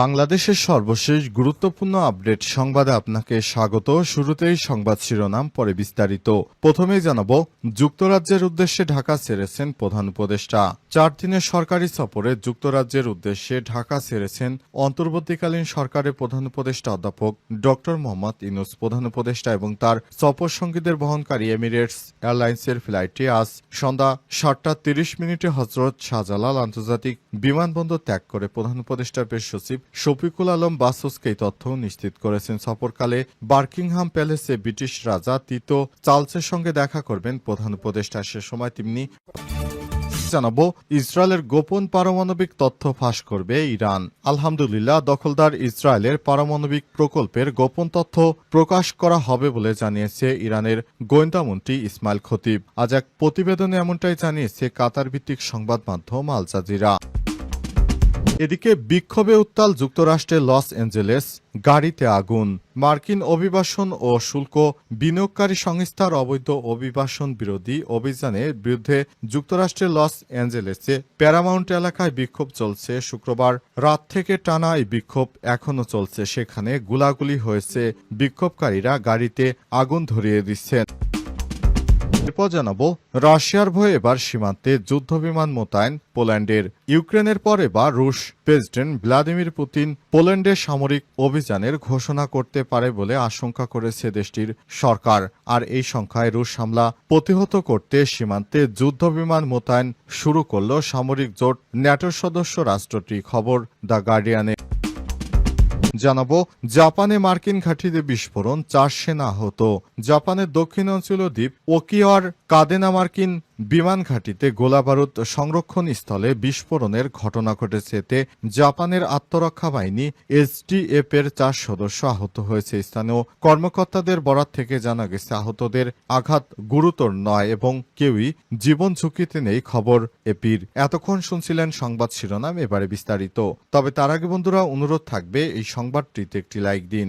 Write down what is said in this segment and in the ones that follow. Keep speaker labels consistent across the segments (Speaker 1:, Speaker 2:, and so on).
Speaker 1: বাংলাদেশের সর্বশেষ গুরুত্বপূর্ণ আপডেট সংবাদে আপনাকে স্বাগত। শুরুতেই সংবাদ শিরোনাম, পরে বিস্তারিত। প্রথমেই জানাব, যুক্তরাজ্যের উদ্দেশ্যে ঢাকা ছেড়েছেন প্রধান উপদেষ্টা। চার দিনের সরকারি সফরে যুক্তরাজ্যের উদ্দেশ্যে ঢাকা ছেড়েছেন অন্তর্বর্তীকালীন সরকারের প্রধান উপদেষ্টা অধ্যাপক ড মোহাম্মদ ইনুস প্রধান উপদেষ্টা এবং তার সফর সঙ্গীদের বহনকারী এমিরেটস এয়ারলাইন্সের ফ্লাইটটি আজ সন্ধ্যা সাতটা তিরিশ মিনিটে হজরত শাহজালাল আন্তর্জাতিক বিমানবন্দর ত্যাগ করে প্রধান উপদেষ্টার পেশ সচিব শফিকুল আলম বাসুসকে তথ্য নিশ্চিত করেছেন সফরকালে বার্কিংহাম প্যালেসে ব্রিটিশ রাজা তিতো চার্লসের সঙ্গে দেখা করবেন প্রধান উপদেষ্টা। সে সময় তিনি জানাব, ইসরায়েলের গোপন পারমাণবিক তথ্য ফাঁস করবে ইরান। আলহামদুলিল্লাহ, দখলদার ইসরায়েলের পারমাণবিক প্রকল্পের গোপন তথ্য প্রকাশ করা হবে বলে জানিয়েছে ইরানের গোয়েন্দামন্ত্রী ইসমাইল খতিব। আজ এক প্রতিবেদনে এমনটাই জানিয়েছে কাতার ভিত্তিক সংবাদ মাধ্যম আল জাজিরা। এদিকে বিক্ষোভে উত্তাল যুক্তরাষ্ট্রের লস অ্যাঞ্জেলেস, গাড়িতে আগুন, মার্কিন অভিবাসন ও শুল্ক, বিনিয়োগকারী সংস্থার অবৈধ অভিবাসন বিরোধী অভিযানের বিরুদ্ধে যুক্তরাষ্ট্রের লস অ্যাঞ্জেলেসে প্যারামাউন্ট এলাকায় বিক্ষোভ চলছে শুক্রবার। রাত থেকে টানা এই বিক্ষোভ এখনও চলছে। সেখানে গুলাগুলি হয়েছে। বিক্ষোভকারীরা গাড়িতে আগুন ধরিয়ে দিচ্ছেন। এরপর জানাব রাশিয়ার ভয়ে এবার সীমান্তে যুদ্ধবিমান মোতায়েন পোল্যান্ডের। ইউক্রেনের পর এবার রুশ প্রেসিডেন্ট ভ্লাদিমির পুতিন পোল্যান্ডের সামরিক অভিযানের ঘোষণা করতে পারে বলে আশঙ্কা করেছে দেশটির সরকার। আর এই সংখ্যায় রুশ হামলা প্রতিহত করতে সীমান্তে যুদ্ধবিমান মোতায়েন শুরু করল সামরিক জোট, ন্যাটোর সদস্য রাষ্ট্রটি, খবর দ্য গার্ডিয়ানে। জানাব জাপানে মার্কিন ঘাঁটিতে বিস্ফোরণ চার সেনা আহত। জাপানের দক্ষিণাঞ্চলীয় দ্বীপ ওকিওয়ার কাদেনা মার্কিন বিমান ঘাঁটিতে গোলাবারুদ সংরক্ষণ স্থলে বিস্ফোরণের ঘটনা ঘটেছে এতে জাপানের আত্মরক্ষা বাহিনী এসডিএফ এর চার সদস্য আহত হয়েছে। স্থানীয় কর্মকর্তাদের বরাত থেকে জানা গেছে, আহতদের আঘাত গুরুতর নয় এবং কেউই জীবন ঝুঁকিতে নেই খবর এপির। এতক্ষণ শুনছিলেন সংবাদ শিরোনাম, এবারে বিস্তারিত। তবে তার আগে বন্ধুরা, অনুরোধ থাকবে এই সংবাদটিতে একটি লাইক দিন।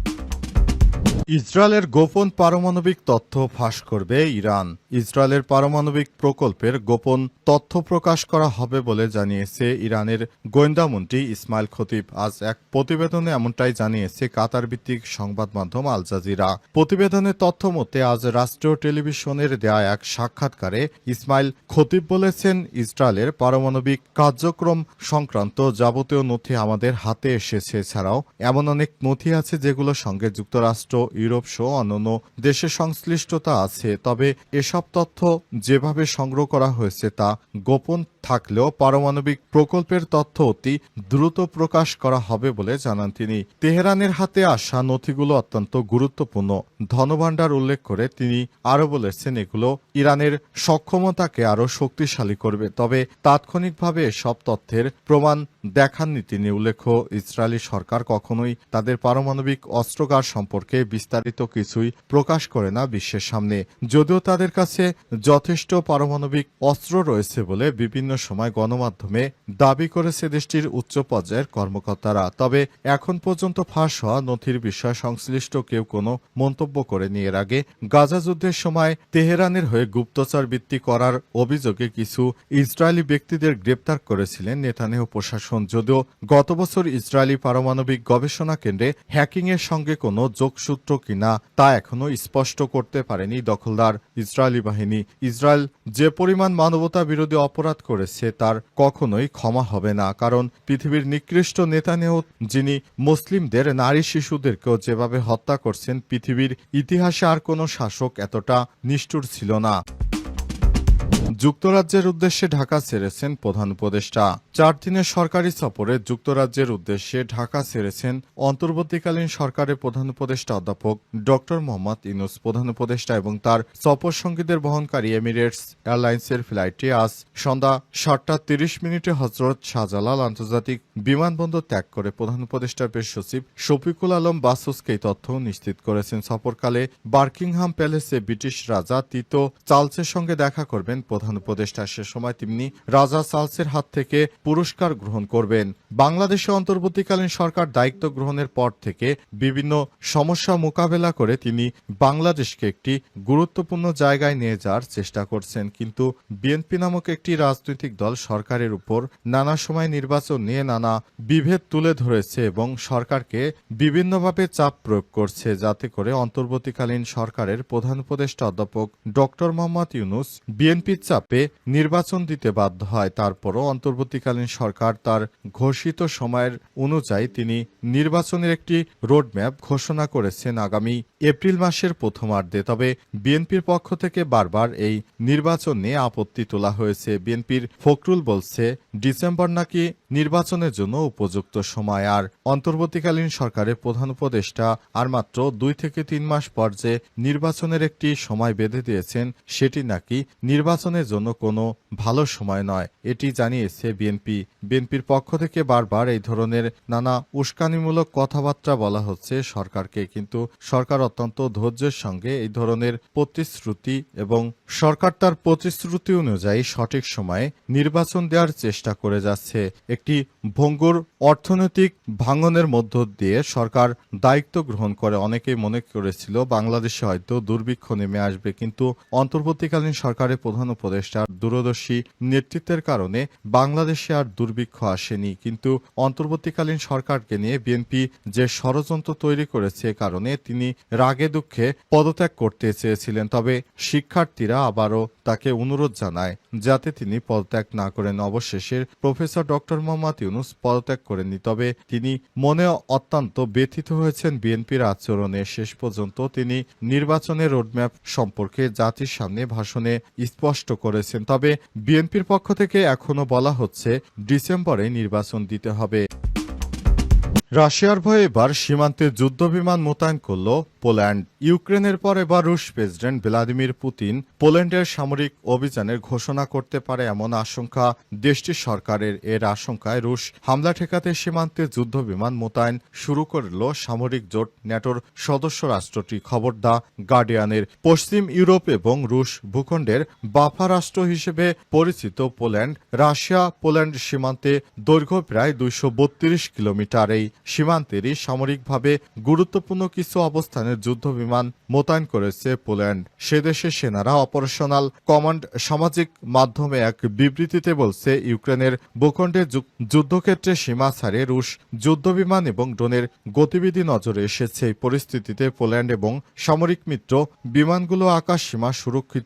Speaker 1: ইসরায়েলের গোপন পারমাণবিক তথ্য ফাঁস করবে ইরান। ইসরায়েলের পারমাণবিক প্রকল্পের গোপন তথ্য প্রকাশ করা হবে বলে জানিয়েছে ইরানের গোয়েন্দামন্ত্রী ইসমাইল খতিব। আজ এক প্রতিবেদনে এমনটাই জানিয়েছে কাতার ভিত্তিক সংবাদ মাধ্যম আল জাজিরা। প্রতিবেদনের তথ্য মতে, আজ রাষ্ট্রীয় টেলিভিশনের দেয়া এক সাক্ষাৎকারে ইসমাইল খতিব বলেছেন, ইসরায়েলের পারমাণবিক কার্যক্রম সংক্রান্ত যাবতীয় নথি আমাদের হাতে এসেছে। এছাড়াও এমন অনেক নথি আছে যেগুলোর সঙ্গে যুক্তরাষ্ট্র ইউরোপ সহ অন্যান্য দেশের সংশ্লিষ্টতা আছে, তবে এসব তথ্য যেভাবে সংগ্রহ করা হয়েছে তা গোপন থাকলেও পারমাণবিক প্রকল্পের তথ্য অতি দ্রুত প্রকাশ করা হবে বলে জানান তিনি। তেহরানের হাতে আসা নথিগুলো অত্যন্ত গুরুত্বপূর্ণ। ধনভাণ্ডার উল্লেখ করে তিনি আরও বলেছেন, এগুলো ইরানের সক্ষমতাকে আরও শক্তিশালী করবে, তবে তাৎক্ষণিকভাবে এসব তথ্যের প্রমাণ দেখাননি তিনি। উল্লেখ্য, ইসরায়েলি সরকার কখনোই তাদের পারমাণবিক অস্ত্রগার সম্পর্কে বিস্তারিত কিছুই প্রকাশ করে না বিশ্বের সামনে। যদিও তাদের কাছে যথেষ্ট পারমাণবিক অস্ত্র রয়েছে বলে বিভিন্ন সময় গণমাধ্যমে দাবি করেছে দেশটির উচ্চ পর্যায়ের কর্মকর্তারা। তবে এখন পর্যন্ত ফাঁস হওয়া নথির বিষয়ে সংশ্লিষ্ট কেউ কোনো মন্তব্য করেনি। এর আগে গাজা যুদ্ধের সময় তেহরানের হয়ে গুপ্তচর বৃত্তি করার অভিযোগে কিছু ইসরায়েলি ব্যক্তিদের গ্রেপ্তার করেছিলেন নেতানেহ প্রশাসন। যদিও গত বছর ইসরায়েলি পারমাণবিক গবেষণা কেন্দ্রে হ্যাকিং এর সঙ্গে কোনো যোগসূত্র কিনা তা এখনও স্পষ্ট করতে পারেনি দখলদার ইসরায়েলি বাহিনী। ইসরায়েল যে পরিমাণ মানবতা বিরোধী অপরাধ করেছে তার কখনোই ক্ষমা হবে না, কারণ পৃথিবীর নিকৃষ্ট নেতানেও যিনি মুসলিমদের নারী শিশুদেরকেও যেভাবে হত্যা করছেন, পৃথিবীর ইতিহাসে আর কোনো শাসক এতটা নিষ্ঠুর ছিল না। যুক্তরাজ্যের উদ্দেশ্যে ঢাকা ছেড়েছেন প্রধান উপদেষ্টা। চার দিনের সরকারি সফরে যুক্তরাজ্যের উদ্দেশ্যে ঢাকা ছেড়েছেন অন্তর্বর্তীকালীন সরকারের প্রধান উপদেষ্টা অধ্যাপক ডক্টর মোহাম্মদ ইনুস প্রধান উপদেষ্টা এবং তার সফর সঙ্গীদের বহনকারী এমিরেটস এয়ারলাইন্সের ফ্লাইটটি আজ সন্ধ্যা সাতটা তিরিশ মিনিটে হজরত শাহজালাল আন্তর্জাতিক বিমানবন্দর ত্যাগ করে প্রধান উপদেষ্টার পেশ সচিব শফিকুল আলম বাসুসকে এই তথ্য নিশ্চিত করেছেন। সফরকালে বার্কিংহাম প্যালেসে ব্রিটিশ রাজা তিতো চার্লসের সঙ্গে দেখা করবেন প্রধান উপদেষ্টা। সে সময় তিনি রাজা চার্লসের হাত থেকে পুরস্কার গ্রহণ করবেন। বাংলাদেশে অন্তর্বর্তীকালীন সরকার দায়িত্ব গ্রহণের পর থেকে বিভিন্ন সমস্যা মোকাবেলা করে তিনি বাংলাদেশকে একটি গুরুত্বপূর্ণ জায়গায় নিয়ে যাওয়ার চেষ্টা করছেন। কিন্তু বিএনপি নামক একটি রাজনৈতিক দল সরকারের উপর নানা সময় নির্বাচন নিয়ে নানা বিভেদ তুলে ধরেছে এবং সরকারকে বিভিন্নভাবে চাপ প্রয়োগ করছে, যাতে করে অন্তর্বর্তীকালীন সরকারের প্রধান উপদেষ্টা অধ্যাপক ডক্টর মোহাম্মদ ইউনুস বিএনপির চাপে নির্বাচন দিতে বাধ্য হয়। তারপরও অন্তর্বর্তীকালীন সরকার তার ঘোষিত সময়ের অনুযায়ী তিনি নির্বাচনের একটি রোডম্যাপ ঘোষণা করেছেন আগামী এপ্রিল মাসের প্রথমার্ধে। তবে বিএনপির পক্ষ থেকে বারবার এই নির্বাচন নিয়ে আপত্তি তোলা হয়েছে। বিএনপির ফখরুল বলছে, ডিসেম্বর নাকি নির্বাচনের জন্য উপযুক্ত সময়। আর অন্তর্বর্তীকালীন সরকারের প্রধান উপদেষ্টা আর মাত্র দুই থেকে তিন মাস পর যে নির্বাচনের একটি সময় বেঁধে দিয়েছেন, সেটি নাকি নির্বাচনের জন্য কোনো ভালো সময় নয়। এটি জানিয়েছে বিএনপি। বিএনপির পক্ষ থেকে বারবার এই ধরনের নানা উস্কানিমূলক কথাবার্তা বলা হচ্ছে সরকারকে, কিন্তু সরকার অত্যন্ত ধৈর্যের সঙ্গে এই ধরনের প্রতিশ্রুতি এবং সরকার তার প্রতিশ্রুতি অনুযায়ী সঠিক সময়ে নির্বাচন দেওয়ার চেষ্টা করে যাচ্ছে। একটি ভঙ্গুর অর্থনৈতিক ভাঙনের মধ্য দিয়ে সরকার দায়িত্ব গ্রহণ করে। অনেকেই মনে করেছিল, বাংলাদেশে হয়তো দুর্ভিক্ষ নেমে আসবে, কিন্তু অন্তর্বর্তীকালীন সরকারের প্রধান উপদেষ্টার দূরদর্শী নেতৃত্বের কারণে বাংলাদেশে আর দুর্ভিক্ষ আসেনি। কিন্তু অন্তর্বর্তীকালীন সরকারকে নিয়ে বিএনপি যে ষড়যন্ত্র তৈরি করেছে কারণে তিনি রাগে দুঃখে পদত্যাগ করতে চেয়েছিলেন। তবে শিক্ষার্থীরা আবারও তাকে অনুরোধ জানায়, যাতে তিনি পদত্যাগ না করেন। অবশেষে প্রফেসর ডক্টর মোহাম্মদ ইউনুস পদত্যাগ করেননি, তবে তিনি মনে অত্যন্ত ব্যথিত হয়েছেন বিএনপির আচরণে। শেষ পর্যন্ত তিনি নির্বাচনের রোডম্যাপ সম্পর্কে জাতির সামনে ভাষণে স্পষ্ট করেছেন, তবে বিএনপির পক্ষ থেকে এখনও বলা হচ্ছে ডিসেম্বরে নির্বাচন দিতে হবে। রাশিয়ার ভয়ে এবার সীমান্তে যুদ্ধবিমান মোতায়েন করল পোল্যান্ড। ইউক্রেনের পর এবার রুশ প্রেসিডেন্ট ভ্লাদিমির পুতিন পোল্যান্ডের সামরিক অভিযানের ঘোষণা করতে পারে এমন আশঙ্কা দেশটির সরকারের। এর আশঙ্কায় রুশ হামলা ঠেকাতে সীমান্তে যুদ্ধবিমান মোতায়েন শুরু করল সামরিক জোট ন্যাটোর সদস্য রাষ্ট্রটি। খবর দা গার্ডিয়ানের। পশ্চিম ইউরোপ এবং রুশ ভূখণ্ডের বাফা রাষ্ট্র হিসেবে পরিচিত পোল্যান্ড। রাশিয়া পোল্যান্ড সীমান্তে দৈর্ঘ্য প্রায় দুইশো কিলোমিটার। এই সীমান্তেরই সামরিকভাবে গুরুত্বপূর্ণ কিছু অবস্থানের যুদ্ধ বিমান মোতায়েন করেছে পোল্যান্ড। সে দেশের সেনারা অপারেশনাল কমান্ড সামাজিক মাধ্যমে এক বিবৃতিতে বলছে, ইউক্রেনের ভূখণ্ডের যুদ্ধক্ষেত্রে সীমা ছাড়িয়ে রুশ যুদ্ধ বিমান এবং ড্রোনের গতিবিধি নজরে এসেছে। এই পরিস্থিতিতে পোল্যান্ড এবং সামরিক মিত্র বিমানগুলো আকাশ সীমা সুরক্ষিত